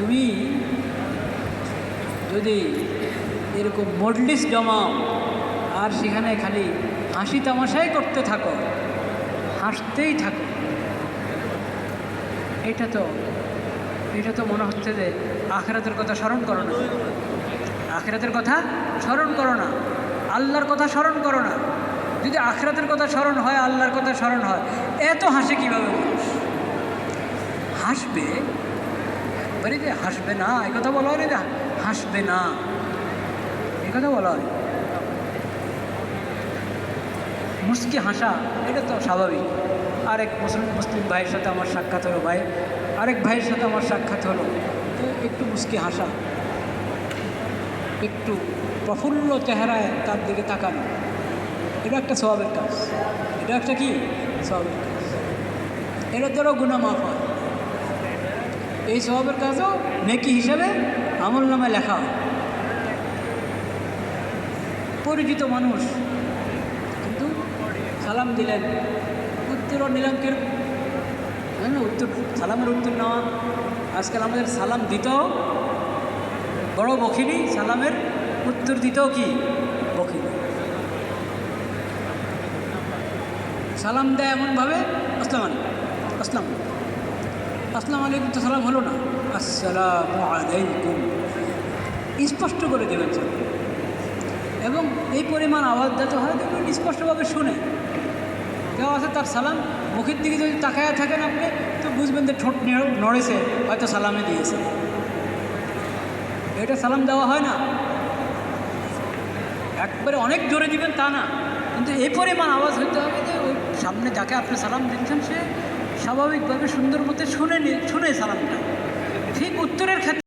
তুমি যদি এরকম মডলিস জমাও, আর সেখানে খালি হাসি তামাশাই করতে থাকো, হাসতেই থাকো, এটা তো এটা তো মনে হচ্ছে যে আখেরাতের কথা স্মরণ করো না। আখেরাতের কথা স্মরণ করো না। আল্লাহর কথা স্মরণ করো না। যদি আখেরাতের কথা স্মরণ হয়, আল্লাহর কথা স্মরণ হয়, এত হাসে কীভাবে মানুষ? হাসবে? একবারে যে হাসবে না এ কথা বলা হয় না হাসবে না। এ কথা বলা হয় মুসকি হাসা, এটা তো স্বাভাবিক। আরেক মুসলিম মুসলিম ভাইয়ের সাথে আমার সাক্ষাৎ হলো ভাই। আরেক ভাইয়ের সাথে আমার সাক্ষাৎ হলো। তো একটু মুসকি হাসা। একটু প্রফুল্ল চেহারায় তার দিকে তাকানো। এটা একটা স্বভাবের কাজ। এটা একটা কি? স্বভাবের কাজ। এটার দ্বারাও গুণা মাফ হয়। এই স্বভাবের কাজও নেকি হিসাবে আমল নামে লেখা। পরিচিত মানুষ কিন্তু সালাম দিলেন। উত্তরও নিলাম কীরকম হ্যাঁ উত্তর সালামের উত্তর নেওয়া। আজকাল আমাদের সালাম দিতেও বড় বখিনি সালামের উত্তর দিতেও কি বখিনি সালাম দেয় এমনভাবে আসসালাম আলাইকুম। আসসালাম আলাইকুম তো সালাম হলো না। আসসালামু আলাইকুম। স্পষ্ট করে দেবেন স্যার। এবং এই পরিমাণ আওয়াজ যাতে হয় দেখবেন স্পষ্টভাবে শুনে। কেউ আছে তার সালাম, মুখের দিকে যদি তাকায় থাকেন আপনি, তো বুঝবেন যে ঠোঁট নড়েছে, হয়তো সালামে দিয়েছে। এটা সালাম দেওয়া হয় না। একবারে অনেক জোরে দিবেন তা না। কিন্তু এই পরিমাণ আওয়াজ হইতে হবে যে ওই সামনে যাকে আপনি সালাম দিচ্ছেন, সে স্বাভাবিকভাবে সুন্দর মতো শুনে শুনে সালামটা। ঠিক উত্তরের ক্ষেত্রে